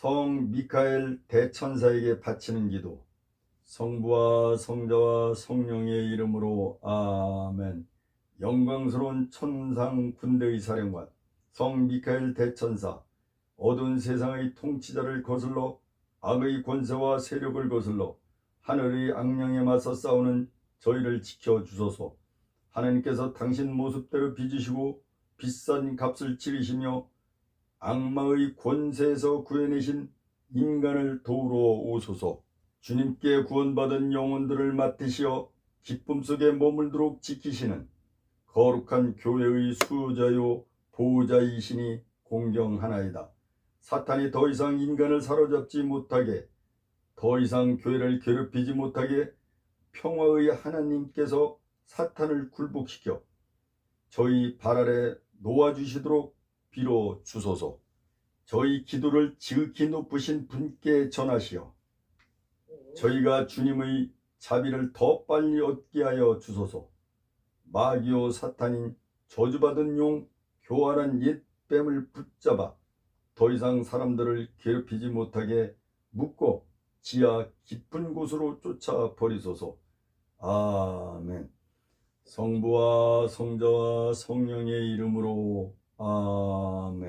성 미카엘 대천사에게 바치는 기도. 성부와 성자와 성령의 이름으로 아멘. 영광스러운 천상 군대의 사령관 성 미카엘 대천사 어두운 세상의 통치자를 거슬러 악의 권세와 세력을 거슬러 하늘의 악령에 맞서 싸우는 저희를 지켜 주소서. 하나님께서 당신 모습대로 빚으시고 비싼 값을 치르시며 악마의 권세에서 구해내신 인간을 도우러 오소서. 주님께 구원받은 영혼들을 맡으시어 기쁨 속에 머물도록 지키시는 거룩한 교회의 수자요 보호자이시니 공경하나이다. 사탄이 더 이상 인간을 사로잡지 못하게 더 이상 교회를 괴롭히지 못하게 평화의 하나님께서 사탄을 굴복시켜 저희 발 아래 놓아주시도록 빌어 주소서. 저희 기도를 지극히 높으신 분께 전하시어 저희가 주님의 자비를 더 빨리 얻게 하여 주소서. 마귀오 사탄인 저주받은 용 교활한 옛 뱀을 붙잡아 더 이상 사람들을 괴롭히지 못하게 묶고 지하 깊은 곳으로 쫓아 버리소서. 아멘. 성부와 성자와 성령의 이름으로 아멘.